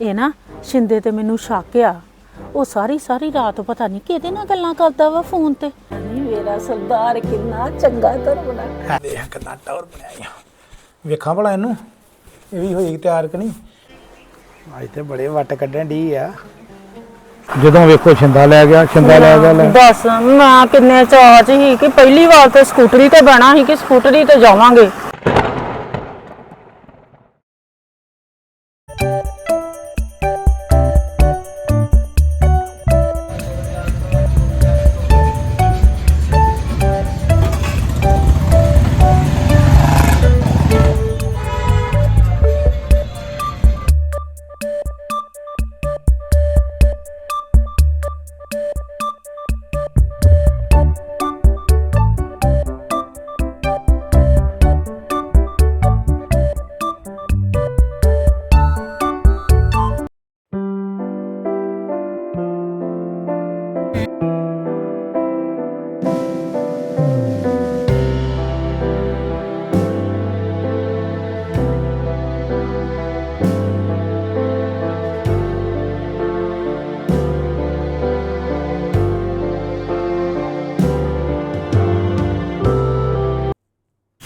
ਇਹ ਨਾ ਸ਼ਿੰਦੇ ਤੇ ਮੈਨੂੰ ਸ਼ੱਕ ਆ। ਉਹ ਸਾਰੀ ਸਾਰੀ ਰਾਤ ਪਤਾ ਨਹੀਂ ਕਿਹਦੇ ਨਾਲ ਗੱਲਾਂ ਕਰਦਾ ਵਾ ਫੋਨ ਤੇ। ਨਹੀਂ ਮੇਰਾ ਸਰਦਾਰ ਕਿੰਨਾ ਚੰਗਾ ਧਰਮਨਾ ਦੇਖ ਕਿੰਨਾ ਟੌਰ ਬਣਾਇਆ ਵੇਖਾਂ ਭਲਾ ਇਹਨੂੰ ਇਹ ਵੀ ਹੋਈ ਤਿਆਰ ਕਿ ਨਹੀਂ? ਅੱਜ ਤੇ ਬੜੇ ਵੱਟ ਕੱਢਣ ਦੀ ਆ। ਜਦੋਂ ਵੇਖੋ ਛਿੰਦਾ ਲੈ ਗਿਆ ਛਿੰਦਾ ਲੈ ਗਿਆ ਲੈ। ਬਸ ਮੈਂ ਕਿੰਨੇ ਚਾਅ ਚ ਹੀ ਕਿ ਪਹਿਲੀ ਵਾਰ ਤੇ ਸਕੂਟਰੀ ਤੇ ਬਹਿਣਾ ਸੀ ਕਿ ਸਕੂਟਰੀ ਤੇ ਜਾਵਾਂਗੇ।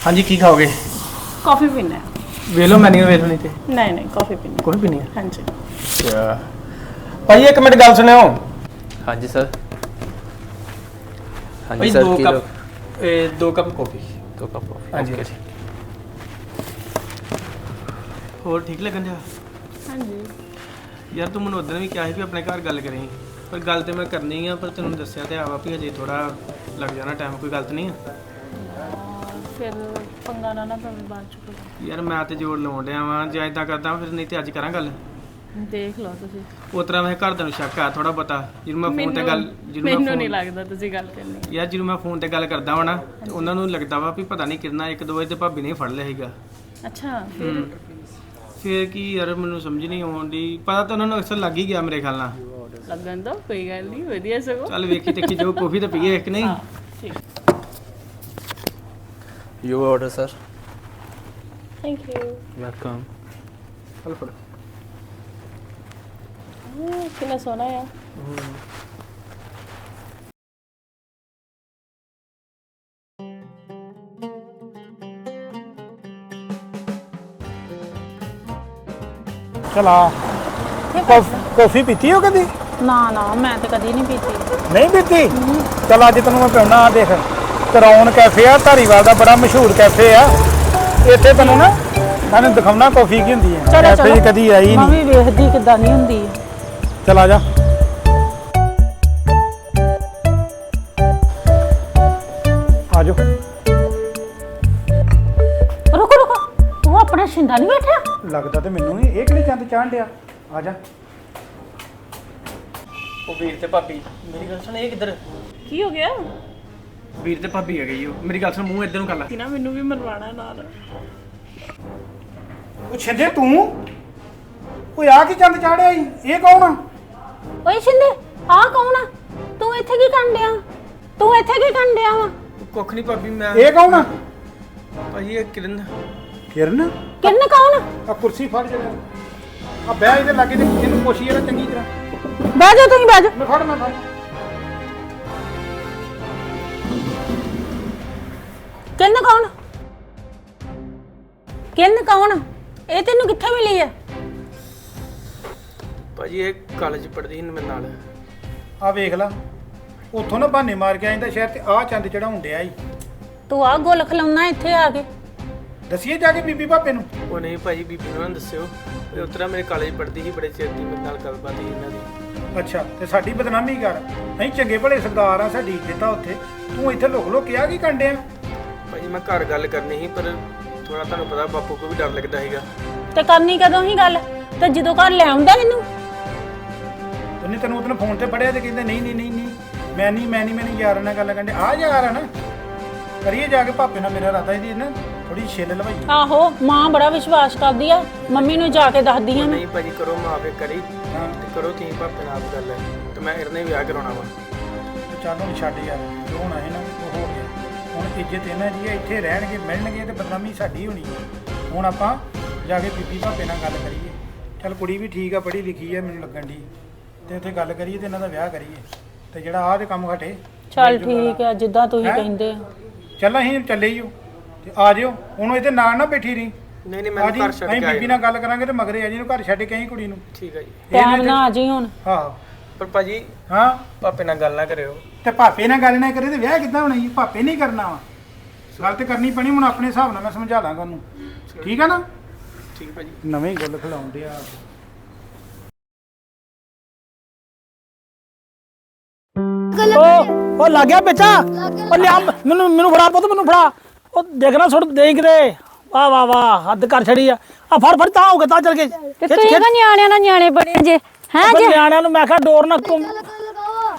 ਹਾਂਜੀ ਕੀ ਖਾਓਗੇ? ਕਾਫੀ ਪੀਣਾ ਹੈ। ਵੇਖ ਲਓ ਮੈਨੂ ਨਹੀਂ ਤੇ। ਨਹੀਂ ਨਹੀਂ ਕਾਫੀ ਪੀਣਾ ਕੋਈ ਵੀ ਨਹੀਂ ਹਾਂਜੀ। ਅੱਛਾ। ਭਾਈ ਇੱਕ ਮਿੰਟ ਗੱਲ ਸੁਣਿਓ। ਹਾਂਜੀ ਸਰ ਹਾਂਜੀ ਭਾਈ ਸਰ ਦੋ ਕੀ ਕੱਪ ਇਹ ਦੋ ਕੱਪ ਕਾਫੀ ਦੋ ਕੱਪ ਹਾਂਜੀ okay। ਹੋਰ ਠੀਕ ਲੱਗਣ ਡਿਆ? ਹਾਂਜੀ। ਯਾਰ ਤੂੰ ਮੈਨੂੰ ਉਦੋਂ ਵੀ ਕਿਹਾ ਸੀ ਵੀ ਆਪਣੇ ਘਰ ਗੱਲ ਕਰੀ। ਪਰ ਗੱਲ ਤੇ ਮੈਂ ਕਰਨੀ ਆ ਪਰ ਤੈਨੂੰ ਦੱਸਿਆ ਤੇ ਆਵਾ ਵੀ ਹਜੇ ਥੋੜਾ ਲੱਗ ਜਾਣਾ ਟਾਈਮ ਕੋਈ ਗਲਤ ਨਹੀਂ ਆ? ਫਿਰ ਪੰਗਾ ਨਾ ਨਾ ਪਵੇ ਬਾਅਦ ਚ ਕੋਈ। ਯਾਰ ਮੈਂ ਤੇ ਜੋੜ ਲਾਉਣ ਡਿਆ ਵਾਂ ਜੇ ਇਦਾਂ ਕਰਦਾ ਫਿਰ ਨਹੀਂ ਤੇ ਅੱਜ ਕਰਾਂ ਗੱਲ। ਦੇਖ ਲਓ ਤੁਸੀਂ। ਉਸ ਤਰ੍ਹਾਂ ਮੈਂ ਘਰ ਨੂੰ ਸ਼ੱਕ ਆ ਥੋੜਾ ਪਤਾ ਜਿਹਨੂੰ ਮੈਂ ਫੋਨ ਤੇ ਗੱਲ ਜਿਹਨੂੰ ਮੈਂ ਮੈਨੂੰ ਨਹੀਂ phone- ਲੱਗਦਾ ਤੁਸੀਂ ਗੱਲ ਕਰਨੀ ਯਾਰ ਜਿਹਨੂੰ ਮੈਂ ਫੋਨ ਤੇ ਗੱਲ ਕਰਦਾ ਵਾਂ ਨਾ ਤੇ ਉਹਨਾਂ ਨੂੰ ਲੱਗਦਾ ਵਾ ਵੀ ਪਤਾ ਨਹੀਂ ਕਿੰਨਾ ਇੱਕ ਦੋ ਵਜੇ ਤੇ ਭਾਬੀ ਨੇ ਹੀ ਫੜ ਲਿਆ ਸੀਗਾ। ਅੱਛਾ ਫਿਰ? ਫਿਰ ਕੀ ਯਾਰ ਮੈਨੂੰ ਸਮਝ ਨਹੀਂ ਆਉਂਦੀ ਪਤਾ ਤਾਂ ਉਹਨਾਂ ਨੂੰ ਅਕਸਰ ਲੱਗ ਹੀ ਗਿਆ ਮੇਰੇ ਖਿਆਲ ਨਾਲ। ਲੱਗਣ ਦੋ ਕੋਈ ਗੱਲ ਨਹੀਂ ਵਧੀਆ ਸਗੋ। ਚੱਲ ਵੇਖੀ ਟੇਕੀ ਜੋ ਕਾਫੀ ਤਾਂ ਪੀਏ ਇੱਕ ਨਹੀਂ। ਠੀਕ। You order sir thank you welcome ਚੱਲ ਫੜ ਕਿੰਨਾ ਸੋਹਣਾ ਆ ਚਲਾ ਕਾਫੀ ਪੀਤੀ ਹੋ ਕਦੀ ਨਾ ਨਾ ਮੈਂ ਤੇ ਕਦੀ ਨਹੀਂ ਪੀਤੀ ਨਹੀਂ ਪੀਤੀ ਚਲ ਅੱਜ ਤੈਨੂੰ ਮੈਂ ਪਿਉਣਾ ਆ ਦੇਖ ਕਰਾਉਨ ਕੈਫੇ ਆ ਧਾਰੀਵਾਲ ਦਾ ਬੜਾ ਮਸ਼ਹੂਰ ਕੈਫੇ ਆ। ਇੱਥੇ ਤੈਨੂੰ ਨਾ ਮੈਨੂੰ ਦਿਖਾਉਣਾ ਕਾਫੀ ਕੀ ਹੁੰਦੀ ਹੈ। ਚਲੋ ਕੈਫੇ 'ਚ ਚਲੋ। ਕਦੀ ਆਈ ਮੈਂ ਨਹੀਂ। ਵੀ ਵੇਖਦੀ ਕਿਦਾਂ ਨਹੀਂ ਹੁੰਦੀ ਚਲ ਆ ਜਾ। ਆ ਜਾ ਰੁਕੋ ਰੁਕੋ। ਉਹ ਆਪਣਾ ਸ਼ਿੰਦਾ ਨਹੀਂ ਬੈਠਾ ਲੱਗਦਾ ਤੇ ਮੈਨੂੰ ਇਹ ਕਿਹੜੀ ਚੰਦ ਚਾਣ ਡਿਆ? ਆ ਜਾ। ਉਹ ਵੀਰ ਤੇ ਭਾਬੀ ਮੇਰੀ ਗੱਲ ਸੁਣ ਇਹ ਕਿੱਧਰ? ਕੀ ਹੋ ਗਿਆ? ਵੀਰ ਤੇ ਭਾਬੀ ਆ ਗਈ ਉਹ। ਮੇਰੀ ਗੱਲ ਸੁਣ ਮੂੰਹ ਇੱਧਰ ਨੂੰ ਕਰ ਲੈ। ਕਿ ਨਾ ਮੈਨੂੰ ਵੀ ਮਰਵਾਣਾ ਨਾਲ। ਉਹ ਛਿੰਦੇ ਤੂੰ? ਓਏ ਆ ਕੀ ਚੰਦ ਚਾੜਿਆ ਈ? ਇਹ ਕੌਣ ਆ? ਓਏ ਸ਼ਿੰਦੇ ਆ ਕੌਣ ਆ? ਤੂੰ ਇੱਥੇ ਕੀ ਕਰਨ ਡਿਆ? ਤੂੰ ਇੱਥੇ ਕੀ ਕਰਨ ਡਿਆ ਵਾ? ਕੁੱਖ ਨਹੀਂ ਭਾਬੀ ਮੈਂ ਇਹ ਕੌਣ ਆ? ਭਾਜੀ ਇਹ ਕਿਰਨ ਕਿਰਨ? ਕਿੰਨ ਕੌਣ ਆ? ਕੁਰਸੀ ਫੜ ਜਾ ਆ ਬਹਿ ਇਹਦੇ ਲਾਗੇ ਤੇ ਇਹਨੂੰ ਪੁੱਛੀ ਇਹਦਾ ਚੰਗੀ ਤਰ੍ਹਾਂ। ਬਹਿ ਜਾ ਤੁਸੀਂ ਬਹਿ ਜਾ। ਮੈਂ ਫੜ ਮੈਂ ਫੜ। ਕਿੰਨ ਕੌਣ? ਕਿੰਨ ਕੌਣ? ਇਹ ਤੈਨੂੰ ਕਿੱਥੇ ਮਿਲੀ ਆ? ਭਾਜੀ ਇਹ ਕਾਲਜ ਪੜ੍ਹਦੀ ਸੀ ਮੇਰੇ ਨਾਲ। ਆ ਵੇਖ ਲਾ ਉੱਥੋਂ ਨਾ ਬਹਾਨੇ ਮਾਰ ਕੇ ਆਇੰਦਾ ਸ਼ਹਿਰ ਤੇ ਆ ਚੰਦ ਚੜਾਉਣ ਡਿਆ ਈ। ਤੂੰ ਆ ਗੋਲ ਖਲਾਉਣਾ ਇੱਥੇ ਆ ਕੇ। ਦਸੀਏ ਜਾ ਕੇ ਬੀਬੀ ਭਾਪੇ ਨੂੰ। ਉਹ ਨਹੀਂ ਭਾਜੀ ਬੀਬੀ ਨੂੰ ਨਾ ਦੱਸਿਓ। ਇਹ ਉਤਰਾ ਮੇਰੇ ਕਾਲਜ ਪੜ੍ਹਦੀ ਸੀ ਬੜੇ ਚਿਰ ਦੀ ਮੇਰੇ ਨਾਲ ਗੱਲਬਾਤ ਸੀ ਇਹਨਾਂ ਦੀ। ਅੱਛਾ ਤੇ ਸਾਡੀ ਬਦਨਾਮੀ ਕਰ। ਅਸੀਂ ਚੰਗੇ ਭਲੇ ਸਰਦਾਰ ਆ ਸਾਡੀ ਇੱਜ਼ਤ ਆ ਉੱਥੇ। ਤੂੰ ਇੱਥੇ ਲੁਕ ਲੁਕ ਕਿਹਾ ਕੀ ਕੰਡਿਆ ਭਾਜੀ ਮੈਂ ਘਰ ਗੱਲ ਕਰਨੀ ਸੀ ਪਰ ਥੋੜਾ ਤੁਹਾਨੂੰ ਪਤਾ ਬਾਪੂ ਕੋ ਵੀ ਡਰ ਲੱਗਦਾ ਸੀਗਾ। ਤੇ ਕਰਨੀ ਕਦੋਂ ਹੀ ਗੱਲ? ਤੇ ਜਦੋਂ ਘਰ ਲੈ ਆਉਂਦਾ ਮੈਨੂੰ ਉਹਨੇ ਤੈਨੂੰ ਉਹਨੇ ਫੋਨ ਤੇ ਫੜਿਆ ਤੇ ਕਹਿੰਦਾ ਨਹੀਂ ਨਹੀਂ ਨਹੀਂ ਨਹੀਂ ਮੈਂ ਨਹੀਂ ਮੈਂ ਨਹੀਂ ਮੈਂ ਨਹੀਂ ਯਾਰ ਨਾਲ ਗੱਲ ਕਰਦੇ ਆ ਯਾਰ ਆ ਨਾ ਕਰੀਏ ਜਾ ਕੇ ਭਾਪੇ ਨਾਲ ਮੇਰਾ ਰਾਤਾ ਇਹਦੀ ਨਾ ਥੋੜੀ ਛਿੱਲ ਲਵਾਈ ਆਹੋ ਮਾਂ ਬੜਾ ਵਿਸ਼ਵਾਸ ਕਰਦੀ ਆ ਮੰਮੀ ਨੂੰ ਜਾ ਕੇ ਦੱਸਦੀ ਆ ਮੈਂ ਨਹੀਂ ਭਾਜੀ ਕਰੋ ਮਾਪੇ ਕਰੀ ਹਾਂ। ਤੇ ਕਰੋ ਤੀ ਪਾਪੇ ਨਾਲ ਆਪ ਗੱਲ। ਤੇ ਮੈਂ ਇਹਨੇ ਵਿਆਹ ਕਰਾਉਣਾ ਵਾ। ਚੱਲ ਹੁਣ ਛੱਡ ਯਾਰ ਜੋ ਹੋਣਾ ਹੈ ਨਾ ਉਹ ਹੋ ਗਿਆ। ਇਹਨਾਂ ਦੀ ਹੈ ਇੱਥੇ ਰਹਿਣਗੇ ਮਿਲਣਗੇ ਤੇ ਬਦਨਾਮੀ ਸਾਡੀ ਹੋਣੀ ਹੈ ਹੁਣ ਆਪਾਂ ਜਾ ਕੇ ਬੀਬੀ ਭਾਪੇ ਨਾਲ ਗੱਲ ਕਰੀਏ। ਚੱਲ ਕੁੜੀ ਵੀ ਠੀਕ ਆ ਪੜ੍ਹੀ ਲਿਖੀ ਆ ਮੈਨੂੰ ਲੱਗਣ ਦੀ ਤੇ ਉੱਥੇ ਗੱਲ ਕਰੀਏ ਤੇ ਇਹਨਾਂ ਦਾ ਵਿਆਹ ਕਰੀਏ। ਤੇ ਜਿਹੜਾ ਆਹ ਦੇ ਕੰਮ ਘਟੇ ਚੱਲ ਠੀਕ ਆ ਜਿੱਦਾਂ ਤੁਸੀਂ ਹੈਂ? ਕਹਿੰਦੇ। ਆ ਚੱਲ ਅਸੀਂ ਚੱਲੇ ਹੀ ਤੇ ਆ ਜਿਓ। ਹੁਣ ਇਹਦੇ ਨਾਲ ਨਾ ਬੈਠੀ ਰਹੀ। ਨਹੀਂ ਨਹੀਂ ਮੈਂ ਜੀ ਘਰ ਛੱਡ ਅਸੀਂ ਕੇ ਬੀਬੀ ਆਇਆ ਨਾਲ ਗੱਲ ਕਰਾਂਗੇ ਤੇ ਮਗਰੇ ਆ ਜੀ ਨੂੰ ਘਰ ਛੱਡ ਕੇ ਆਈ ਕੁੜੀ ਨੂੰ। ਠੀਕ ਹੈ ਜੀ। ਟਾਈਮ ਨਾ ਆ ਜੀ ਹੁਣ। ਪਰ ਭਾਜੀ ਹਾਂ। ਪਾਪੇ ਨਾਲ ਗੱਲ ਨਾ ਕਰਿਓ। ਤੇ ਭਾਪੇ ਨਾਲ ਗੱਲ ਨਾ ਕਰੇ ਤੇ ਵਿਆਹ ਕਿੱਦਾਂ ਹੋਣਾ ਜੀ? ਭਾਪੇ ਨਹੀਂ ਕਰਨਾ ਵਾ। ਗੱਲ ਤੇ ਕਰਨੀ ਪੈਣੀ ਹੁਣ ਆਪਣੇ ਹਿਸਾਬ ਨਾਲ ਮੈਂ ਸਮਝਾ ਦਾਂਗਾ ਉਹਨੂੰ। ਠੀਕ ਆ ਨਾ? ਠੀਕ ਹੈ ਭਾਜੀ। ਨਵੇਂ ਗੱਲ ਖਿਲਾਉਣ ਡਿਆ। ਉਹ ਉਹ ਲੱਗ ਗਿਆ ਬੱਚਾ ਉਹ ਲਿਆ ਮੈਨੂੰ ਮੈਨੂੰ ਫੜਾ ਪੁੱਤ ਮੈਨੂੰ ਫੜਾ। ਉਹ ਦੇਖਣਾ ਸੁੱਟ ਦੇਈ ਕਿਤੇ। ਵਾਹ ਵਾਹ ਵਾਹ ਹੱਦ ਕਰ ਛੜੀ ਆ। ਆ ਫੜ ਫੜ ਤਾਂ ਹੋ ਗਿਆ ਤਾਂ ਚੱਲ ਕੇ। ਤੇ ਤੁਸੀਂ ਤਾਂ ਨਿਆਣਿਆਂ ਨਾਲ ਨਿਆਣੇ ਬੜੇ ਜੇ। ਹੈ ਜੇ? ਨਿਆਣਿਆਂ ਨੂੰ ਮੈਂ ਕਿਹਾ ਡੋਰ ਨਾ ਘੁੰਮ।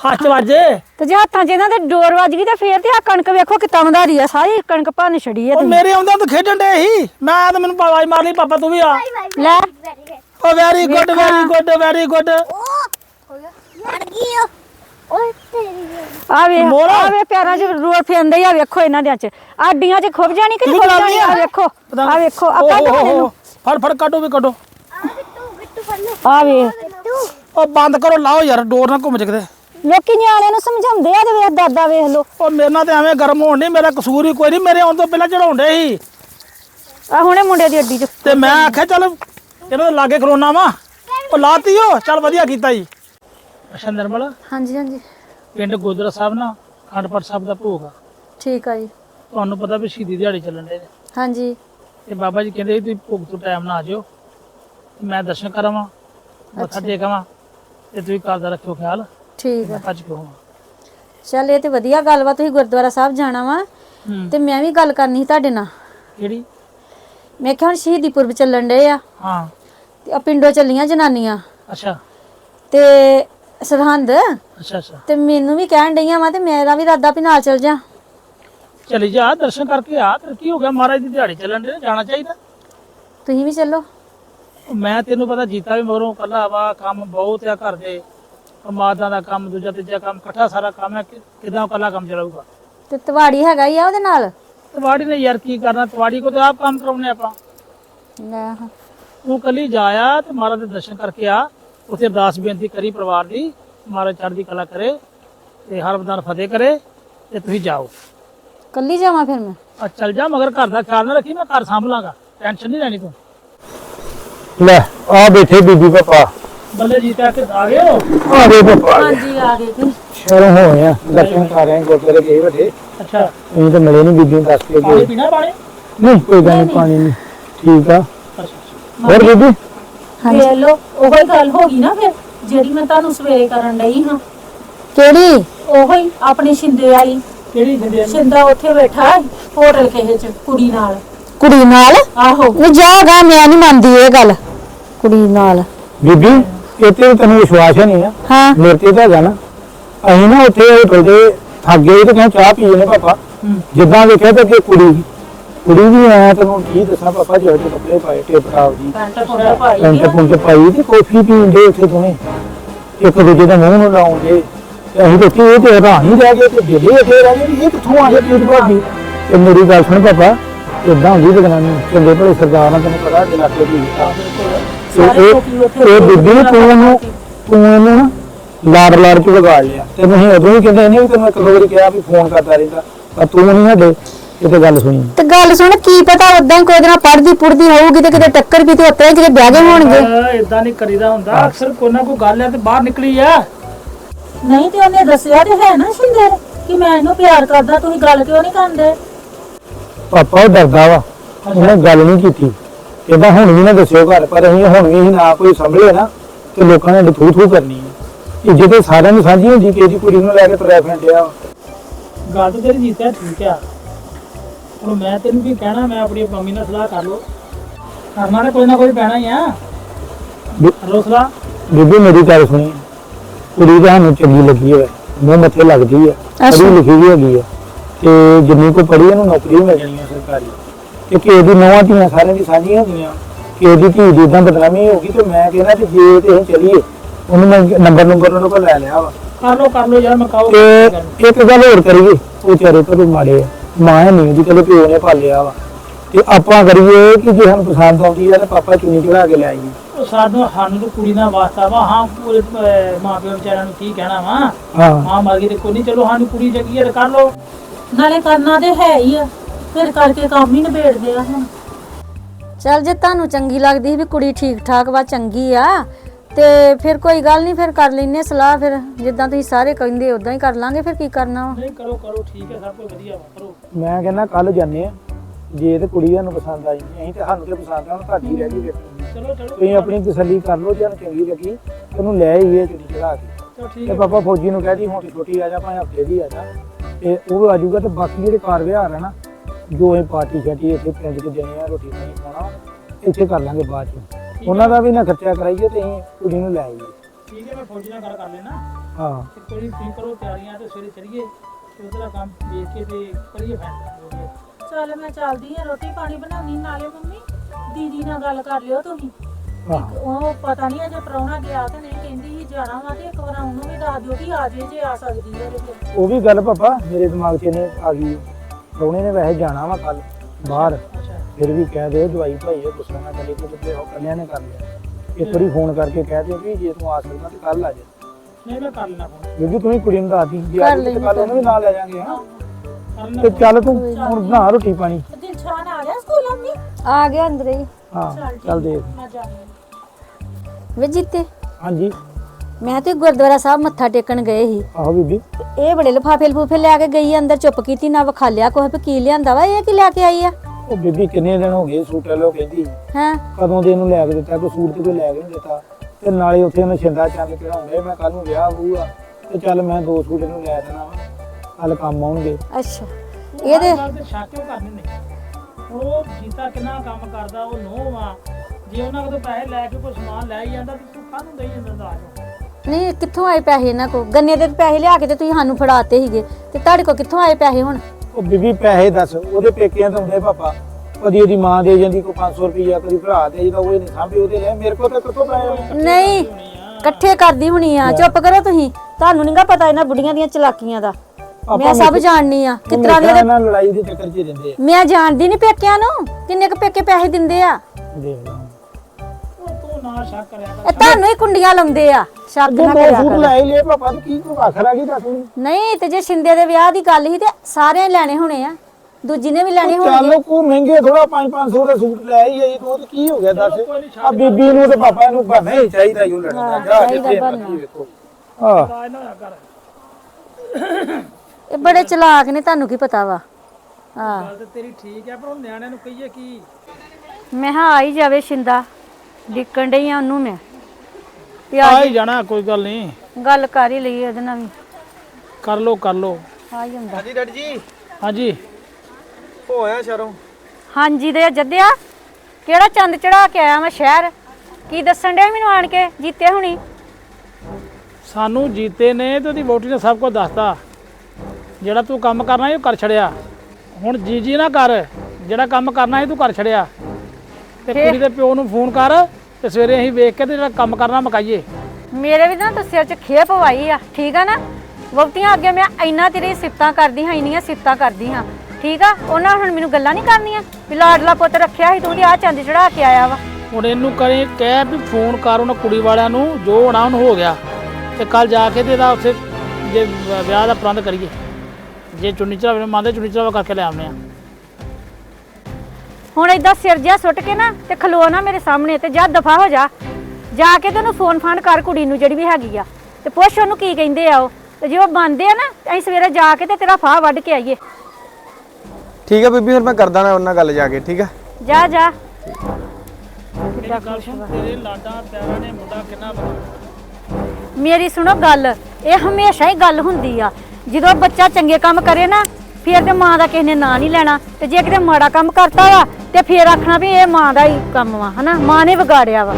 ਹੱਥ ਵੱਜੇ। ਤੇ ਜੇ ਹੱਥਾਂ 'ਚ ਇਹਨਾਂ ਦੇ ਡੋਰ ਵੱਜ ਗਈ ਤਾਂ ਫੇਰ ਤੇ ਆ ਕਣਕ ਵੇਖੋ ਕਿਤਾ ਵਧਾਰੀ ਆ ਸਾਰੀ ਕਣਕ ਭੰਨ ਛੜੀ ਆ ਉਹ। ਮੇਰੇ ਆਉਂਦਿਆਂ ਤੂੰ ਖੇਡਣ ਡੇ ਸੀ। ਮੈਂ ਤਾਂ ਮੈਨੂੰ ਆਵਾਜ਼ ਮਾਰ ਲਈ ਪਾਪਾ ਤੂੰ ਵੀ ਆ। ਲੈ। ਉਹ very good very good very good ਆ ਵੇ ਮੋਰਾ। ਆ ਵੇ ਪਿਆਰਾਂ 'ਚ ਰੋੜ ਫੇਂਦੇ ਆ ਵੇਖੋ ਇਹਨਾਂ ਦੇ 'ਚ। ਆਡੀਆਂ 'ਚ ਖੁੱਭ ਜਾਣੀ ਕਿ ਖੁੱਭ ਜਾਣੀ? ਆ? ਆ ਵੇਖੋ ਆ ਵੇਖੋ ਆ ਕੱਢ ਇਹਨੂੰ। ਫੜ ਫੜ ਕੱਢੋ ਵੀ ਕੱਢੋ। ਆ ਵੇ ਉਹ ਬੰਦ ਕਰੋ ਲਾਓ ਯਾਰ ਡੋਰ ਨਾ ਘੁੰਮ ਕਿਤੇ। ਲੋਕੀ ਨਿਆਣਿਆਂ ਨੂੰ ਸਮਝਾਉਂਦੇ ਆ ਤੇ ਵੇਖ ਦਾਦਾ ਵੇਖ ਲੋ ਉਹ ਮੇਰੇ ਨਾਲ ਤੇ ਐਵੇਂ ਗਰਮ ਹੋਣ ਨਹੀਂ ਮੇਰਾ ਕਸੂਰ ਹੀ ਕੋਈ ਨਹੀਂ ਮੇਰੇ ਆਉਣ ਤੋਂ ਪਹਿਲਾਂ ਚੜਾਉਂਦੇ ਸੀ। ਆ ਹੁਣੇ ਮੁੰਡੇ ਦੀ ਅੱਡੀ 'ਚ। ਤੇ ਮੈਂ ਆਖਿਆ ਚੱਲ ਇਹਨਾਂ ਦੇ ਲਾਗੇ ਖਲੋਣਾ ਵਾ। ਉਹ ਲਾਤੀ ਓ ਚੱਲ ਵਧੀਆ ਕੀਤਾ ਜੀ। ਅੱਛਾ ਨਰਮਲ? ਹਾਂਜੀ ਹਾਂਜੀ। ਪਿੰਡ ਗੋਦਰਾ ਸਾਹਿਬ ਨਾ ਖੰਡਪੜ ਸਾਹਿਬ ਦਾ ਭੋਗ ਆ। ਠੀਕ ਆ ਜੀ। ਤੁਹਾਨੂੰ ਪਤਾ ਵੀ ਸ਼ਹੀਦੀ ਦਿਹਾੜੀ ਚੱਲਣ ਦੇ ਹਾਂਜੀ। ਤੇ ਬਾਬਾ ਜੀ ਕਹਿੰਦੇ ਸੀ ਤੁਸੀਂ ਭੋਗ ਤੋਂ ਟਾਈਮ ਨਾਲ ਆ ਜਾਓ ਮੈਂ ਦਰਸ਼ਨ ਕਰਾਵਾਂ ਮੱਥਾ ਟੇਕਾਵਾਂ ਤੇ ਤੁਸੀਂ ਘਰ ਦਾ ਰੱਖਿਓ ਖਿਆਲ। ਠੀਕ ਆ। ਭੱਜ ਕੇ ਚੱਲ ਇਹ ਤੇ ਵਧੀਆ ਗੱਲ ਵਾ ਤੁਸੀਂ ਗੁਰਦੁਆਰਾ ਸਾਹਿਬ ਜਾਣਾ ਵਾ ਹੂੰ। ਤੇ ਮੈਂ ਵੀ ਗੱਲ ਕਰਨੀ ਸੀ ਤੁਹਾਡੇ ਨਾਲ। ਕਿਹੜੀ? ਮੈਂ ਕਿਹਾ ਹੁਣ ਸ਼ਹੀਦੀ ਪੁਰਬ ਚੱਲਣ ਡਏ ਆ। ਹਾਂ। ਤੇ ਆ ਪਿੰਡੋਂ ਚੱਲੀਆਂ ਜਨਾਨੀਆਂ। ਅੱਛਾ। ਤੇ ਸਰਹੰਦ। ਅੱਛਾ ਅੱਛਾ। ਤੇ ਮੈਨੂੰ ਵੀ ਕਹਿਣ ਡਈਆਂ ਵਾ ਤੇ ਮੇਰਾ ਵੀ ਇਰਾਦਾ ਵੀ ਨਾਲ ਚੱਲ ਜਾ। ਚਲੀ ਜਾ ਦਰਸ਼ਨ ਕਰਕੇ ਆ ਤੇ ਕੀ ਹੋ ਗਿਆ? ਮਹਾਰਾਜ ਦੀ ਦਿਹਾੜੀ ਚੱਲਣ ਦੇ ਜਾਣਾ ਚਾਹੀਦਾ। ਤੁਸੀਂ ਵੀ ਚੱਲੋ। ਮੈਂ ਤੈਨੂੰ ਪਤਾ ਜੀਤਾ ਵੀ ਮਗਰੋਂ ਕੱਲਾ ਵਾ ਕੰਮ ਬਹੁਤ ਆ ਘਰ ਦੇ। ਕਮਾਦਾਂ ਦਾ ਕੰਮ ਦੂਜਾ ਤੀਜਾ ਕੰਮ ਇਕੱਠਾ ਸਾਰਾ ਕੰਮ ਹੈ ਕਿ- ਕਿੱਦਾਂ ਉਹ ਕੰਮ ਚਲਾਊਗਾ? ਤੇ ਤਵਾੜੀ ਹੈਗਾ ਹੀ ਆ ਉਹਦੇ ਨਾਲ? ਤਵਾੜੀ ਨੇ ਯਾਰ ਕੀ ਕਰਨਾ? ਤਵਾੜੀ ਕੋ ਤੇ ਆਪ ਕੰਮ ਕਰਾਉਣੇ ਆਪਾਂ। ਲੈ ਆਹ। ਤੂੰ ਕੱਲੀ ਜਾਇਆ ਤੇ ਮਹਾਰਾਜ ਦੇ ਦਰਸ਼ਨ ਕਰਕੇ ਆ। ਉੱਥੇ ਅਰਦਾਸ ਬੇਨਤੀ ਕਰੀ ਪਰਿਵਾਰ ਦੀ ਮਹਾਰਾਜ ਚੜ੍ਹਦੀ ਕਲਾ ਕਰੇ ਤੇ ਹਰ ਬਦਾਨ ਫਤਿਹ ਕਰੇ ਤੇ ਤੁਸੀਂ ਜਾਓ। ਕੱਲੀ ਜਾਵਾਂ ਫਿਰ ਮੈਂ? ਆ ਚੱਲ ਜਾ ਮਗਰ ਘਰ ਦਾ ਖਿਆਲ ਨਾ ਰੱਖੀ ਮੈਂ ਘਰ ਸੰਭ ਲਾਂਗਾ। ਟੈਨਸ਼ਨ ਨਹੀਂ ਲੈਣੀ ਤੂੰ। ਲੈ ਆ ਬੈਠੇ ਬੀਬੀ ਪਾਪਾ। ਬੱਲੇ ਜੀ ਤੱਕ ਆ ਗਏ ਹੋ? ਆ ਗਏ ਪਾਪਾ ਹਾਂਜੀ ਆ ਗਏ ਤੁਸੀਂ। ਸ਼ਰਮ ਹੋਏ ਆ ਦਰਸ਼ਨ ਕਰ ਰਹੇ ਆ ਗੁਰਦੁਆਰੇ ਗਏ ਵੱਡੇ ਅੱਛਾ। ਅਸੀਂ ਤਾਂ ਮਿਲੇ ਨਹੀਂ ਬੀਬੀ ਨੂੰ ਦੱਸ ਕੇ ਪਾਣੀ ਗਏ। ਪੀਣਾ ਪਾਣੀ? ਨਹੀਂ ਕੋਈ ਗੱਲ ਨਹੀਂ ਪਾਣੀ ਨਹੀਂ ਠੀਕ ਆ। ਅੱਛਾ ਹੋਰ ਬੀਬੀ? ਵੇਖ ਲਓ ਉਹੋ ਹੀ ਗੱਲ ਹੋ ਗਈ ਨਾ ਫਿਰ ਜਿਹੜੀ ਮੈਂ ਤੁਹਾਨੂੰ ਸਵੇਰੇ ਕਰਨ ਲਈ ਹਾਂ। ਕਿਹੜੀ? ਉਹੋ ਹੀ ਆਪਣੀ ਸ਼ਿੰਦੇ ਵਾਲੀ। ਕਿਹੜੀ ਦਿੰਦੇ ਸ਼ਿੰਦਾ ਉੱਥੇ ਬੈਠਾ ਹੈ ਹੋਟਲ ਕਿਸੇ ਚ ਕੁੜੀ ਨਾਲ। ਕੁੜੀ ਨਾਲ? ਆਹੋ। ਨਹੀਂ ਜਾਗਾ ਮੈਂ ਨਹੀਂ ਮੰਨਦੀ ਇਹ ਗੱਲ। ਕੁੜੀ ਨਾਲ। ਬੀਬੀ? ਇੱਥੇ ਤਾਂ ਤੈਨੂੰ ਵਿਸ਼ਵਾਸ ਹੀ ਨਹੀਂ ਆ। ਹਾਂ। ਮੇਰੇ ਤੇ ਤਾਂ ਹੈਗਾ ਨਾ। ਅਸੀਂ ਨਾ ਉੱਥੇ ਦੇ ਥੱਕ ਗਏ ਤੇ ਕਹਿੰਦੇ ਚਾਹ ਪੀਏ ਨੇ ਪਾਪਾ। ਜਿੱਦਾਂ ਵੇਖਿਆ ਤਾਂ ਕਿ ਕੁੜੀ। ਕੁੜੀ ਵੀ ਆਇਆ ਤੈਨੂੰ ਕੀ ਦੱਸਾਂ ਪਾਪਾ ਜਿਹੜੇ ਜਿਹੇ ਕੱਪੜੇ ਪਾਏ ਟੇਪ ਟਾਪ ਜੀ ਪੈਂਟ ਪੈਂਟ ਪਾਈ ਤੇ ਕਾਫੀ ਪੀਂਦੇ ਉੱਥੇ ਦੋਵੇਂ। ਇੱਕ ਦੂਜੇ ਦੇ ਮੂੰਹ ਨੂੰ ਲਾਉਂਦੇ ਤੇ ਅਸੀਂ ਦੇਖੀ ਇਹ ਤੇ ਹੈਰਾਨ ਹੀ ਰਹਿ ਗਏ ਤੇ ਜਿਹੜੇ ਇੱਥੇ ਰਹਿ ਗਏ ਇਹ ਕਿੱਥੋਂ ਆ ਗਏ ਭਾਬੀ? ਤੇ ਮੇਰੀ ਗੱਲ ਸੁਣ ਪਾਪਾ ਇਦਾਂ ਹੁੰਦੀ ਬਦਨਾਮੀ ਚੰਗੇ ਭਲੇ ਸਰਦਾਰ ਨਾਲ ਤੈਨੂੰ ਪਤਾ ਜਨਾਤੇ ਦੀ। ਤੇ ਇਹ ਇਹ ਬੀਬੀ ਤੂੰ ਉਹਨੂੰ ਤੂੰ ਇਹਨੂੰ ਨਾ ਲਾੜ ਲਾੜ ਚ ਲਗਾ ਲਿਆ। ਤੇ ਨਹੀਂ ਉਦੋਂ ਵੀ ਕਹਿੰਦੇ ਨਹੀਂ ਤੈਨੂੰ ਇੱਕ ਦੋ ਵਾਰੀ ਕਿਹਾ ਵੀ ਫੋਨ ਕਰਦਾ ਰਹਿੰਦਾ। ਪਰ ਤੂੰ ਨਹੀਂ ਸਾਡੇ ਕਿਤੇ ਗੱਲ ਸੁਣੀ। ਤੇ ਗੱਲ ਸੁਣ ਕੀ ਪਤਾ ਉਦਾਂ ਹੀ ਕੋਈ ਦਿਨ ਪੜਦੀ ਪੁੜਦੀ ਹੋਊਗੀ ਤੇ ਕਿਤੇ ਟੱਕਰ ਵੀ ਤੇ ਉੱਤੇ ਕਿਤੇ ਵਿਆਹ ਗਏ ਹੋਣਗੇ। ਇਦਾਂ ਨਹੀਂ ਕਰੀਦਾ ਹੁੰਦਾ। ਅਕਸਰ ਕੋਈ ਨਾ ਕੋਈ ਗੱਲ ਹੈ ਤੇ ਬਾਹਰ ਨਿਕਲੀ ਆ। ਨਹੀਂ ਤੇ ਉਹਨੇ ਦੱਸਿਆ ਤੇ ਹੈ ਨਾ ਸ਼ਿੰਦੇ ਨੇ ਕਿ ਮੈਂ ਇਹਨੂੰ ਪਿਆਰ ਕਰਦਾ ਤੁਸੀਂ ਗੱਲ ਕਿਉਂ ਨਹੀਂ ਕਰਦੇ? ਪਾਪਾ ਉਹ ਡਰਦਾ ਵਾ। ਉਹਨੇ ਗੱਲ ਨਹੀਂ ਕੀਤੀ। ਕਹਿੰਦਾ ਹੁਣ ਵੀ ਨਾ ਦੱਸਿਓ ਘਰ ਪਰ ਅਸੀਂ ਹੁਣ ਵੀ ਅਸੀਂ ਨਾ ਕੋਈ ਸੰਭਲੇ ਨਾ ਤੇ ਲੋਕਾਂ ਨੇ ਥੂ ਥੂ ਕਰਨੀ ਹੈ ਇੱਜ਼ਤ ਤੇ ਸਾਰਿਆਂ ਨੂੰ ਸਾਂਝੀ ਹੁੰਦੀ ਕਿ ਇਹਦੀ ਕੁੜੀ ਨੂੰ ਲੈ ਕੇ ਤੁਰਿਆ ਫਿਰਦਿਆ ਗੱਲ ਤਾਂ ਤੇਰੀ ਜੀਤਾ ਠੀਕ ਆ। ਹੁਣ ਮੈਂ ਤੈਨੂੰ ਕੀ ਕਹਿਣਾ ਮੈਂ ਆਪਣੀ ਮੰਮੀ ਨਾਲ ਸਲਾਹ ਕਰ ਲਓ। ਕਰਨਾ ਤਾਂ ਕੋਈ ਨਾ ਕੋਈ ਪੈਣਾ ਹੀ ਆ। ਕਰ ਸਲਾਹ। ਬੀਬੀ ਮੇਰੀ ਗੱਲ ਸੁਣੀ। ਕੁੜੀ ਤਾਂ ਸਾਨੂੰ ਚੰਗੀ ਲੱਗੀ ਹੈ ਮੂੰਹ ਮੱਥੇ ਲੱਗਦੀ ਹੈ ਪੜ੍ਹੀ ਲਿਖੀ ਵੀ ਹੈਗੀ ਹੈ ਤੇ ਜਿੰਨੀ ਕੋ ਪੜ੍ਹੀ ਇਹਨੂੰ ਨੌਕਰੀ ਵੀ ਮਿਲ ਜਾਣੀ ਹੈ ਸਰਕਾਰੀ। ਤੇ ਕਿਸੇ ਦੀ ਨੌਵਾਂ ਧੀਆਂ ਸਾਰਿਆਂ ਦੀ ਸਾਂਝੀਆਂ ਹੁੰਦੀਆਂ। ਕਿਸੇ ਦੀ ਧੀ ਦੀ ਇਦਾਂ ਬਦਨਾਮੀ ਹੋ ਗਈ ਤੇ ਮੈਂ ਕਹਿੰਦਾ ਕਿ ਜੇ ਤੇ ਅਸੀਂ ਚੱਲੀਏ ਉਹਨੂੰ ਮੈਂ ਨੰਬਰ ਨੰਬਰ ਉਹਨਾਂ ਕੋਲ ਲੈ ਲਿਆ ਵਾ। ਕਰ ਲਓ ਕਰ ਲਓ ਯਾਰ ਮੈਂ ਕਹੋ ਤੇ ਇੱਕ ਗੱਲ ਹੋਰ ਕਰੀਏ ਉਹ ਚਾਰੇ ਤੋਂ ਮਾੜੇ ਆ। ਮਾਂ ਹੈ ਨਹੀਂ ਉਹਦੀ ਚਲੋ ਪਿਓ ਨੇ ਪਾਲਿਆ ਵਾ। ਤੇ ਆਪਾਂ ਕਰੀਏ ਕਿ ਜੇ ਸਾਨੂੰ ਪਸੰਦ ਆਉਂਦੀ ਹੈ ਤਾਂ ਪਾਪਾ ਚੁੰਨੀ ਚੜਾ ਕੇ ਲੈ ਆਈਏ। ਉਹ ਸਾਨੂੰ ਸਾਨੂੰ ਤਾਂ ਕੁੜੀ ਨਾਲ ਵਾਸਤਾ ਵਾ। ਹਾਂ ਪੂਰੇ ਮਾਂ ਪਿਓ ਵਿਚਾਰਿਆਂ ਨੂੰ ਕੀ ਕਹਿਣਾ ਵਾ? ਹਾਂ। ਮਾਂ ਮਰ ਗਈ ਤੇ ਕੋਈ ਨਹੀਂ ਚਲੋ ਸਾਨੂੰ ਕੁੜੀ ਜਗੀ ਹੈ ਤੇ ਕਰ ਲਓ। ਨਾਲੇ ਕਰਨਾ ਤੇ ਹੈ ਹੀ ਆ। ਫਿਰ ਕਰਕੇ ਕੰਮ ਹੀ ਨਿਬੇੜਦੇ ਆ ਹੁਣ। ਚੱਲ ਜੇ ਤੁਹਾਨੂੰ ਚੰਗੀ ਲੱਗਦੀ ਸੀ ਵੀ ਕੁੜੀ ਠੀਕ ਠਾਕ ਵਾ ਚੰਗੀ ਆ ਤੇ ਫਿਰ ਕੋਈ ਗੱਲ ਨਹੀਂ ਫਿਰ ਕਰ ਲੈਨੇ ਸਲਾਹ ਫਿਰ। ਜਿੱਦਾਂ ਤੁਸੀਂ ਸਾਰੇ ਕਹਿੰਦੇ ਉਦਾਂ ਹੀ ਕਰ ਲਾਂਗੇ ਫਿਰ ਕੀ ਕਰਨਾ ਵਾ? ਨਹੀਂ ਕਰੋ ਕਰੋ ਠੀਕ ਹੈ ਸਭ ਕੁਝ ਵਧੀਆ ਵਾ ਕਰੋ। ਮੈਂ ਕਹਿੰਦਾ ਕੱਲ ਜਾਂਦੇ ਆ ਜੇ ਤੇ ਕੁੜੀ ਸਾਨੂੰ ਪਸੰਦ ਆਈ ਅਸੀਂ ਤੇ ਸਾਨੂੰ ਤੇ ਪਸੰਦ ਆ ਹੁਣ ਤੁਹਾਡੀ ਰਹਿ ਗਈ ਵੇਖਣੀ ਚਲੋ ਚਲੋ। ਤੁਸੀਂ ਆਪਣੀ ਤਸੱਲੀ ਕਰ ਲਓ ਜੇ ਚੰਗੀ ਲੱਗੀ ਤੇ ਉਹਨੂੰ ਲੈ ਆਈਏ ਚੁੰਨੀ ਚੜਾ ਕੇ ਚਲੋ ਠੀਕ ਤੇ ਹੈ। ਪਾਪਾ ਫੌਜੀ ਨੂੰ ਕਹਿ ਦੀ ਹੁਣ ਛੋਟੀ ਆ ਜਾ ਭਾਵੇਂ ਹਫ਼ਤੇ ਦੀ ਆ ਜਾ ਤੇ ਉਹ ਵੀ ਆ ਜਾਊਗਾ ਤੇ ਬਾਕੀ ਜਿਹੜੇ ਕਾਰ ਵਿਹਾਰ ਆ ਨਾ ਜੋ ਅਸੀਂ ਪਾਰਟੀ ਸ਼ਾਟੀ ਇੱਥੇ ਪਿੰਡ 'ਚ ਦੇਣੀ ਆ ਰੋਟੀ ਪਾਣੀ ਖਾਣਾ ਇੱਥੇ ਕਰ ਲਾਂਗੇ ਬਾਅਦ 'ਚ। ਉਹਨਾਂ ਦਾ ਵੀ ਨਾ ਖਰਚਾ ਕਰਾਈਏ ਤੇ ਅਸੀਂ ਕੁੜੀ ਨੂੰ ਲੈ ਆਈਏ। ਠੀਕ ਹੈ ਮੈਂ ਫੌਜੀ ਨਾਲ ਗੱਲ ਕਰ ਲੈਣਾ ਹਾਂ। ਤੇ ਕੋਈ ਨੀ, ਤੁਸੀਂ ਕਰੋ ਤਿਆਰੀਆਂ ਤੇ ਸਵੇਰੇ ਚੜੀਏ ਤੇ ਉਹਦਾ ਕੰਮ ਵੇਖ ਕੇ ਤੇ ਕਰੀਏ ਫੈਸਲਾ। ਚੱਲ ਮੈਂ ਚੱਲਦੀ ਆ ਰੋਟੀ ਪਾਣੀ ਬਣਾਉਣੀ ਨਾਲੇ ਮੰਮੀ ਦੀਦੀ ਨਾਲ ਗੱਲ ਕਰ ਲਿਓ ਤੁਸੀਂ। ਹਾਂ। ਉਹ ਪਤਾ ਨਹੀਂ ਅਜੇ ਪ੍ਰਾਹੁਣਾ ਗਿਆ ਤੇ ਨਹੀਂ ਕਹਿੰਦੀ ਸੀ ਜਾਣਾ ਵਾ ਤੇ ਇੱਕ ਵਾਰ ਉਹਨੂੰ ਵੀ ਦੱਸ ਦਿਓ ਕਿ ਆ ਜੇ ਜੇ ਆ ਸਕਦੀ ਹੈ। ਉਹ ਵੀ ਗੱਲ ਪਾਪਾ ਮੇਰੇ ਦਿਮਾਗ 'ਚ ਇਹਨੇ ਆ ਗਈ। ਪ੍ਰਾਹੁਣੇ ਨੇ ਵੈਸੇ ਜਾਣਾ ਵਾ ਕੱਲ ਬਾਹਰ ਫਿਰ ਵੀ ਕਹਿ ਦਿਓ ਜਵਾਈ ਭਾਈ ਇਹ ਗੁੱਸਾ ਨਾ ਕਰੇ ਕਿ ਤੇ ਉਹ ਕੱਲਿਆਂ ਨੇ ਕਰ ਲਿਆ। ਇੱਕ ਵਾਰੀ ਫੋਨ ਕਰਕੇ ਕਹਿ ਦਿਓ ਵੀ ਜੇ ਤੂੰ ਆ ਸਕਦਾ ਤੇ ਕੱਲ ਆ ਜਾ। ਨਹੀਂ ਮੈਂ ਕਰ ਲੈਣਾ ਫੋਨ। ਕਿਉਂਕਿ ਤੂੰ ਹੀ ਕੁੜੀ ਨੂੰ ਦੱਸਦੀ ਜੇ ਆ ਜਾਊਗੀ ਤੇ ਕੱਲ ਉਹਨੂੰ ਵੀ ਨਾਲ ਲੈ ਜਾਾਂਗੇ ਹਾਂ ਤੇ ਚੱਲ ਤੂੰ ਹੁਣ ਬਣਾ ਰੋਟੀ ਪਾਣੀ। ਦਿਲਸ਼ਾਨ ਆ ਗਿਆ ਸਕੂਲੋਂ ਵੀ ਆ ਗਿਆ ਅੰਦਰ ਹੀ। ਹਾਂ ਚੱਲ ਦੇਖ। ਮੈਂ ਜਾਣੀ ਵੇ ਜੀਤੇ। ਹਾਂਜੀ। ਮੈਂ ਤੇ ਗੁਰਦੁਆਰਾ ਸਾਹਿਬ ਮੱਥਾ ਟੇਕਣ ਗਏ ਸੀ। ਆਹੋ ਬੀਬੀ। ਇਹ ਬੜੇ ਲਫਾਫੇ ਲਫੂਫੇ ਲੈ ਕੇ ਗਈ ਅੰਦਰ ਚੁੱਪ ਕੀਤੀ ਨਾ ਵਿਖਾਲਿਆ ਕੋਈ ਵੀ ਕੀ ਲਿਆਂਦਾ ਵਾ ਇਹ ਕੀ ਲੈ ਕੇ ਆਈ ਆ? ਉਹ ਬੀਬੀ ਕਿੰਨੇ ਦਿਨ ਹੋ ਗਏ ਸੂਟ ਲੋ ਕਹਿੰਦੀ। ਹਾਂ? ਕਦੋਂ ਦੇ ਇਹਨੂੰ ਲੈ ਕੇ ਦਿੱਤਾ ਕੋਈ ਸੂਟ ਤੇ ਕੋਈ ਲੈ ਕੇ ਨਹੀਂ ਦਿੱਤਾ। ਤੇ ਨਾਲੇ ਉੱਥੇ ਉਹਨੇ ਛਿੰਦਾ ਚੰਦ ਚੜਾਉਂਦੇ ਮੈਂ ਕੱਲ ਨੂੰ ਵਿਆਹ ਹੋਊਗਾ। ਤੇ ਚੱਲ ਮੈਂ ਦੋ ਸੂਟ ਇਹਨੂੰ ਲੈ ਦੇਣਾ ਵਾ ਕੱਲ ਕੰਮ ਆਉਣਗੇ। ਅੱਛਾ। ਇਹਦੇ ਗੱਲ ਤੇ ਸ਼ੱਕ ਕਿਉਂ ਕਰਨੇ ਨੇ ਉਹ ਜੀਤਾ ਕਿੰਨਾ ਕੰਮ ਕਰਦਾ ਉਹ ਨੋ ਵਾ। ਜੇ ਉਹਨਾਂ ਕੋਲ ਪੈਸੇ ਲੈ ਕੇ ਕੋਈ ਸਮਾਨ ਲੈ ਹੀ ਜਾਂਦਾ ਤੇ ਤੂੰ ਕਾਹਨੂੰ ਦੇਈ ਜਾਂਦਾ ਦਾਜ। ਨਹੀਂ ਕਿੱਥੋਂ ਆਏ ਪੈਸੇ ਇਹਨਾਂ ਕੋ ਗੰਨੇ ਦੇ ਪੈਸੇ ਲਿਆ ਕੇ ਤੇ ਤੁਸੀਂ ਸਾਨੂੰ ਫੜਾਤੇ ਸੀਗੇ। ਤੇ ਤੁਹਾਡੇ ਕੋ ਕਿੱਥੋਂ ਆਏ ਪੈਸੇ ਹੁਣ? ਉਹ ਬੀਬੀ ਪੈਸੇ ਦੱਸ ਉਹਦੇ ਪੇਕਿਆਂ ਤੋਂ ਹੁੰਦੇ ਪਾਪਾ। ਕਦੀ ਉਹਦੀ ਮਾਂ ਦੇ ਜਾਂਦੀ ਕੋਈ 500 ਰੁਪਈਆ ਕਦੀ ਭਰਾ ਦੇ ਜਦੋਂ ਉਹ ਨਹੀਂ ਸਾਂਭੇ ਉਹਦੇ ਲੈ ਮੇਰੇ ਕੋਲ ਤਾਂ ਕਿੱਥੋਂ ਪੈਸੇ ਨਹੀਂ ਇਕੱਠੇ ਕਰਦੀ ਹੋਣੀ ਆ। ਚੁੱਪ ਕਰੋ ਤੁਸੀਂ। ਤੁਹਾਨੂੰ ਨਹੀਂਗਾ ਪਤਾ ਇਹਨਾਂ ਬੁੱਢੀਆਂ ਦੀਆਂ ਚਲਾਕੀਆਂ ਦਾ। ਮੈਂ ਸਭ ਜਾਣਨੀ ਆ। ਕਿਸ ਤਰ੍ਹਾਂ ਦੇ ਲੜਾਈ ਦੇ ਚੱਕਰ 'ਚ ਰਹਿੰਦੇ ਮੈਂ ਜਾਣਦੀ ਨਹੀਂ ਪੇਕਿਆਂ ਨੂੰ ਕਿੰਨੇ ਕੁ ਪੇਕੇ ਪੈਸੇ ਦਿੰਦੇ ਆ। ਆ ਦੇਖ ਲਾ। ਉਹ ਤੂੰ ਨਾ ਸ਼ੱਕ ਕਰਿਆ ਕਰ। ਇਹ ਤੁਹਾਨੂੰ ਹੀ ਕੁੰਡੀਆਂ ਲਾਉਂਦੇ ਆ। ਸ਼ੱਕ ਜੇ ਨਾ ਕਰਿਆ ਸੂਟ ਕਰ। ਲੈ ਹੀ ਪਾਪਾ ਤੇ ਕੀ ਕੋਈ ਆਖਰਾ ਕੀ ਦੱਸ ਮੈਨੂੰ? ਨਹੀਂ ਤੇ ਜੇ ਸ਼ਿੰਦੇ ਦੇ ਵਿਆਹ ਦੀ ਗੱਲ ਸੀ ਤੇ ਸਾਰਿਆਂ ਹੀ ਲੈਣੇ ਹੋਣੇ ਆ। ਦੂਜੀ ਨੇ ਵੀ ਲੈਣੇ ਹੋਣਗੇ। ਚੱਲ ਕੋ ਮਹਿੰਗੇ ਥੋੜਾ 5-500 ਦਾ ਸੂਟ ਲੈ ਹੀ ਆਈ ਤੂੰ ਤੇ ਕੀ ਹੋ ਗਿਆ ਦੱਸ? ਆ ਬੀਬੀ ਨੂੰ ਤੇ ਪਾਪਾ ਨੂੰ ਬਹਾਨਾ ਹੀ ਚਾਹੀਦਾ ਹੀ ਲੜਨਾ ਜਾ ਜਿੱਥੇ ਮਰਜ਼ੀ ਵੇਖੋ। ਆ ਦਾਜ ਨਾ ਹੋਇਆ ਕਰ ਇਹ ਬੜੇ ਚਲਾਕ ਨੇ ਤੁਹਾਨੂੰ ਕੀ ਪਤਾ ਵਾ। ਹਾਂ। ਗੱਲ ਤੇ ਤੇਰੀ ਠੀਕ ਹੈ ਪਰ ਉਹ ਨਿਆਣਿਆਂ ਨੂੰ ਕਹੀਏ ਕੀ? ਮੈਂ ਹਾਂ ਆ ਹੀ ਜਾਵੇ ਸ਼ਿੰਦਾ। ਡਿੱਕਣ ਡਈ ਆ ਉਹਨੂੰ ਮੈਂ। ਵੀ ਆ ਆ ਹੀ ਜਾਣਾ ਕੋਈ ਗੱਲ ਨਹੀਂ ਗੱਲ ਕਰ ਹੀ ਲਈ ਉਹਦੇ ਨਾਲ ਵੀ। ਕਰ ਲੋ ਕਰ ਲੋ ਆ ਹੀ ਹੁੰਦਾ। ਹਾਂਜੀ ਡੈਡੀ ਜੀ। ਹਾਂਜੀ। ਹੋਇਆ ਸ਼ਰੋਂ ਹਾਂਜੀ ਦੇ ਜੱਦਿਆ ਕਿਹੜਾ ਚੰਦ ਚੜਾ ਕੇ ਆਇਆ ਮੈਂ ਸ਼ਹਿਰ? ਕੀ ਦੱਸਣ ਡਿਆ ਮੈਨੂੰ ਆਣ ਕੇ ਜੀਤੇ ਹੁਣੀ? ਸਾਨੂੰ ਜੀਤੇ ਨੇ ਤੇ ਉਹਦੀ ਵੋਟੀ ਨੇ ਸਭ ਕੁਝ ਦੱਸਤਾ। ਜਿਹੜਾ ਤੂੰ ਕੰਮ ਕਰਨਾ ਸੀ ਉਹ ਕਰ ਛੜਿਆ ਹੁਣ ਜੀ ਜੀ ਨਾ ਕਰ ਜਿਹੜਾ ਕੰਮ ਕਰਨਾ ਸੀ ਤੂੰ ਕਰ ਛੜਿਆ ਤੇ ਕੁੜੀ ਦੇ ਪਿਓ ਨੂੰ ਫੋਨ ਕਰ। ਤੇ ਸਵੇਰੇ ਅਸੀਂ ਵੇਖ ਕੇ ਤੇ ਜਿਹੜਾ ਕੰਮ ਕਰਨਾ ਮੁਕਾਈਏ। ਮੇਰੇ ਵੀ ਨਾ ਤਾਂ ਸਿਰ 'ਚ ਖੇਪ ਪਵਾਈ ਆ ਠੀਕ ਆ ਨਾ? ਵਕਤੀਆਂ ਅੱਗੇ ਮੈਂ ਇੰਨਾ ਤੇਰੀ ਸਿਫਤਾਂ ਕਰਦੀ ਹਾਂ ਇੰਨੀਆਂ ਸਿਫਤਾਂ ਕਰਦੀ ਹਾਂ। ਠੀਕ ਆ? ਉਹਨਾਂ ਹੁਣ ਮੈਨੂੰ ਗੱਲਾਂ ਨਹੀਂ ਕਰਨੀਆਂ। ਵੀ ਲਾਡਲਾ ਪੁੱਤ ਰੱਖਿਆ ਸੀ ਤੂੰ ਦੀ ਆ ਚੰਦ ਚੜਾ ਕੇ ਆਇਆ ਵਾ। ਹੁਣ ਇਹਨੂੰ ਕਰੇ ਕਹਿ ਵੀ ਫੋਨ ਕਰ ਉਹਨਾਂ ਕੁੜੀ ਵਾਲਿਆਂ ਨੂੰ ਜੋ ਹੋਣਾ ਹੁਣ ਹੋ ਗਿਆ। ਤੇ ਕੱਲ ਜਾ ਕੇ ਤੇ ਇਹਦਾ ਉੱਥੇ ਜੇ ਵਿਆਹ ਦਾ ਪ੍ਰਬੰਧ ਕਰੀਏ। ਜੇ ਚੁੰਨੀ ਚੜਾਵੇ ਮੰਨਦੇ ਚੁੰਨੀ ਚੜਾਵਾ ਕਰਕੇ ਲੈ ਆਉਂਦੇ ਆ। ਹੁਣ ਏਦਾਂ ਸਿਰ ਜਿਹਾ ਸੁੱਟ ਕੇ ਨਾ ਤੇ ਖਲੋ ਨਾ ਮੇਰੇ ਸਾਹਮਣੇ ਤੇ ਜਾ ਦਫਾ ਹੋ ਜਾ। ਜਾ ਕੇ ਤੇ ਉਹਨੂੰ ਫੋਨ ਫਾਨ ਕਰ ਕੁੜੀ ਨੂੰ ਜਿਹੜੀ ਵੀ ਹੈਗੀ ਆ। ਤੇ ਪੁੱਛ ਉਹਨੂੰ ਕੀ ਕਹਿੰਦੇ ਆ ਉਹ। ਤੇ ਜੇ ਉਹ ਮੰਨਦੇ ਆ ਨਾ ਅਸੀਂ ਸਵੇਰੇ ਜਾ ਕੇ ਤੇ ਤੇਰਾ ਫਾਹ ਵੱਢ ਕੇ ਆਈਏ। ਠੀਕ ਹੈ ਬੀਬੀ ਫਿਰ ਮੈਂ ਕਰਦਾ ਨਾ ਉਹਨਾਂ ਗੱਲ ਜਾ ਕੇ ਠੀਕ ਹੈ ਜਾ ਜਾ। ਤੇਰੇ ਲਾਡਾ ਪਿਆਰਾ ਨੇ ਮੁੰਡਾ ਕਿੰਨਾ ਬਣਾ ਮੇਰੀ ਸੁਣੋ ਗੱਲ ਇਹ ਹਮੇਸ਼ਾ ਹੀ ਗੱਲ ਹੁੰਦੀ ਆ। ਜਦੋਂ ਬੱਚਾ ਚੰਗੇ ਕੰਮ ਕਰੇ ਨਾ ਫਿਰ ਤੇ ਮਾਂ ਦਾ ਕਿਸੇ ਨੇ ਨਾਂ ਨਹੀਂ ਲੈਣਾ ਤੇ ਜੇ ਕਿਤੇ ਮਾੜਾ ਕੰਮ ਕਰਤਾ ਵਾ ਤੇ ਫਿਰ ਆਖਣਾ ਵੀ ਇਹ ਮਾਂ ਦਾ ਹੀ ਕੰਮ ਵਾ, ਹਨਾ? ਮਾਂ ਨੇ ਵਿਗਾੜਿਆ ਵਾ।